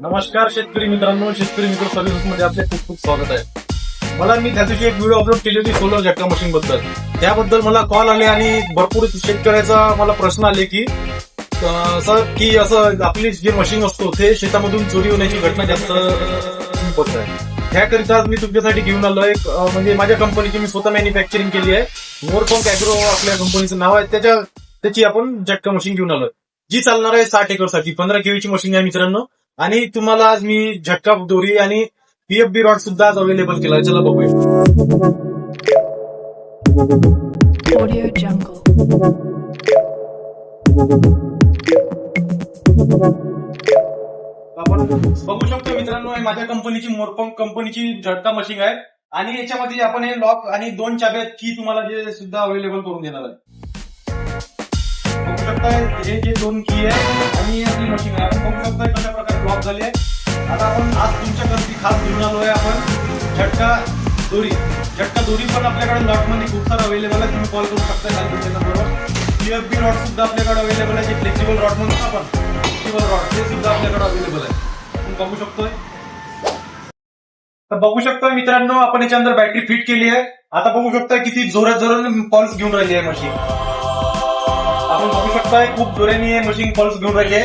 नमस्कार शेतकरी मित्रांनो शेतकरी मित्र सर्व्हिसमध्ये आपले खूप खूप स्वागत आहे. मला मी त्या दिवशी एक व्हिडिओ अपलोड केली होती सोलर झटका मशीन बद्दल. त्याबद्दल मला कॉल आले आणि भरपूर शेतकऱ्याचा मला प्रश्न आले की सर की असं आपली जे मशीन असतो ते शेतामधून चोरी होण्याची घटना जास्त होत आहे. त्याकरिता मी तुमच्यासाठी घेऊन आलो एक म्हणजे माझ्या कंपनीची मी स्वतः मॅन्युफॅक्चरिंग केली आहे. मोरपंक अॅग्रो आपल्या कंपनीचं नाव आहे. त्याच्या त्याची आपण झटका मशीन घेऊन आलोय जी चालणार आहे साठ एकरसाठी पंधरा केवीची मशीन आहे मित्रांनो. आणि तुम्हाला आज मी झटका दोरी आणि पीएफबी रॉड सुद्धा आज अवेलेबल केला. चला बघूया. आपण बघू शकतो मित्रांनो हे माझ्या कंपनीची मोरपंक कंपनीची झटका मशीन आहे. आणि याच्यामध्ये आपण हे लॉक आणि दोन चाब्या की तुम्हाला जे सुद्धा अवेलेबल करून देणार आहे. शकताय हे जे दोन की आहे आणि आपली मशीन आहे आपण बघू शकताय कशा प्रकारे ब्लॉक झाली आहे. आता आपण आज तुमच्याकडे खास घेऊन आलो आहे आपण झटका दोरी. झटका दोरी पण आपल्याकडे लॉटमध्ये खूप सारा अवेलेबल आहे. तुम्ही कॉल करू शकता खाली बरोबर पीएफबी रॉड सुद्धा आपल्याकडे अवेलेबल आहे. जे फ्लेक्सिबल रॉड म्हणतो आपण. फ्लेक्सिबल रॉड ते सुद्धा आपल्याकडे अवेलेबल आहे. आपण बघू शकतोय. तर बघू शकतोय मित्रांनो आपण याच्या अंदर बॅटरी फिट केली आहे. आता बघू शकताय किती जोरात जोरात पॉल्स घेऊन राहिली आहे मशीन आपण बघू शकताय खूप जोराने हे मशीन पल्स घेऊन राहिले.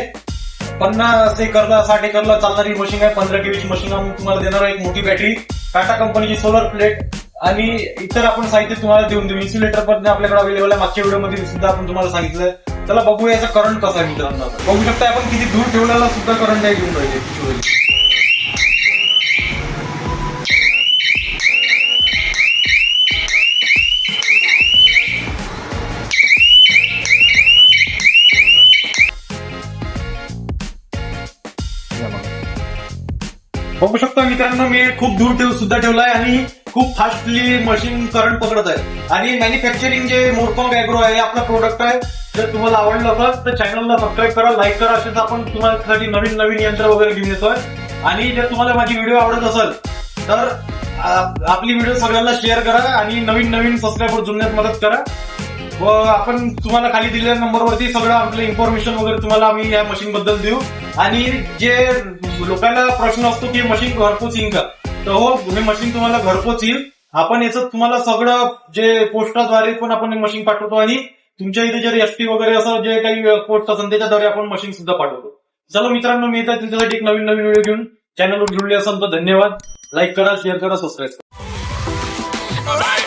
पन्नास एकरला साठ एकरला चालणारी मशीन आहे पंधरा केवीची मशीन आम्ही तुम्हाला देणार आहे एक मोठी बॅटरी टाटा कंपनीची सोलर प्लेट आणि इतर आपण साहित्य तुम्हाला देऊन देऊ. इन्सुलेटर पण आपल्याकडे अवेलेबल आहे. मागच्या व्हिडिओमध्ये सुद्धा आपण तुम्हाला सांगितलंय. चला बघूया याचा करंट कसा आहे मित्रांनो. बघू शकता आपण किती दूर ठेवलेला सुद्धा करंट आहे घेऊन राहिले. बघू शकता मित्रांनो मी खूप दूर ठेव सुद्धा ठेवलाय आणि खूप फास्टली मशीन करंट पकडत आहे. आणि मॅन्युफॅक्चरिंग जे मोरपंक अॅग्रो आहे हे आपला प्रोडक्ट आहे जर तुम्हाला आवडलं असेल तर चॅनलला सबस्क्राईब करा लाईक करा असेच आपण तुम्हाला नवीन नवीन यंत्र वगैरे घेऊन येतोय. आणि जर तुम्हाला माझी व्हिडिओ आवडत असेल तर आपली व्हिडिओ सगळ्यांना शेअर करा आणि नवीन नवीन सबस्क्राईबर जुळण्यात मदत करा. व आपण तुम्हाला खाली दिलेल्या नंबरवरती सगळं आपलं इन्फॉर्मेशन वगैरे तुम्हाला आम्ही या मशीन बद्दल देऊ. आणि जे लोकांना प्रश्न असतो की मशीन घरपोच येईल का? तर हो हे मशीन तुम्हाला घरपोच येईल. आपण याचं तुम्हाला सगळं जे पोस्टाद्वारे पण आपण मशीन पाठवतो आणि तुमच्या इथे जर एसटी वगैरे असं जे काही पोस्ट असेल त्याच्याद्वारे आपण मशीन सुद्धा पाठवतो. चला मित्रांनो मी येतात तुमच्यासाठी एक नवीन नवीन व्हिडिओ घेऊन. चॅनलवर जुळले असेल तर धन्यवाद. लाईक करा शेअर करा सबस्क्राईब करा.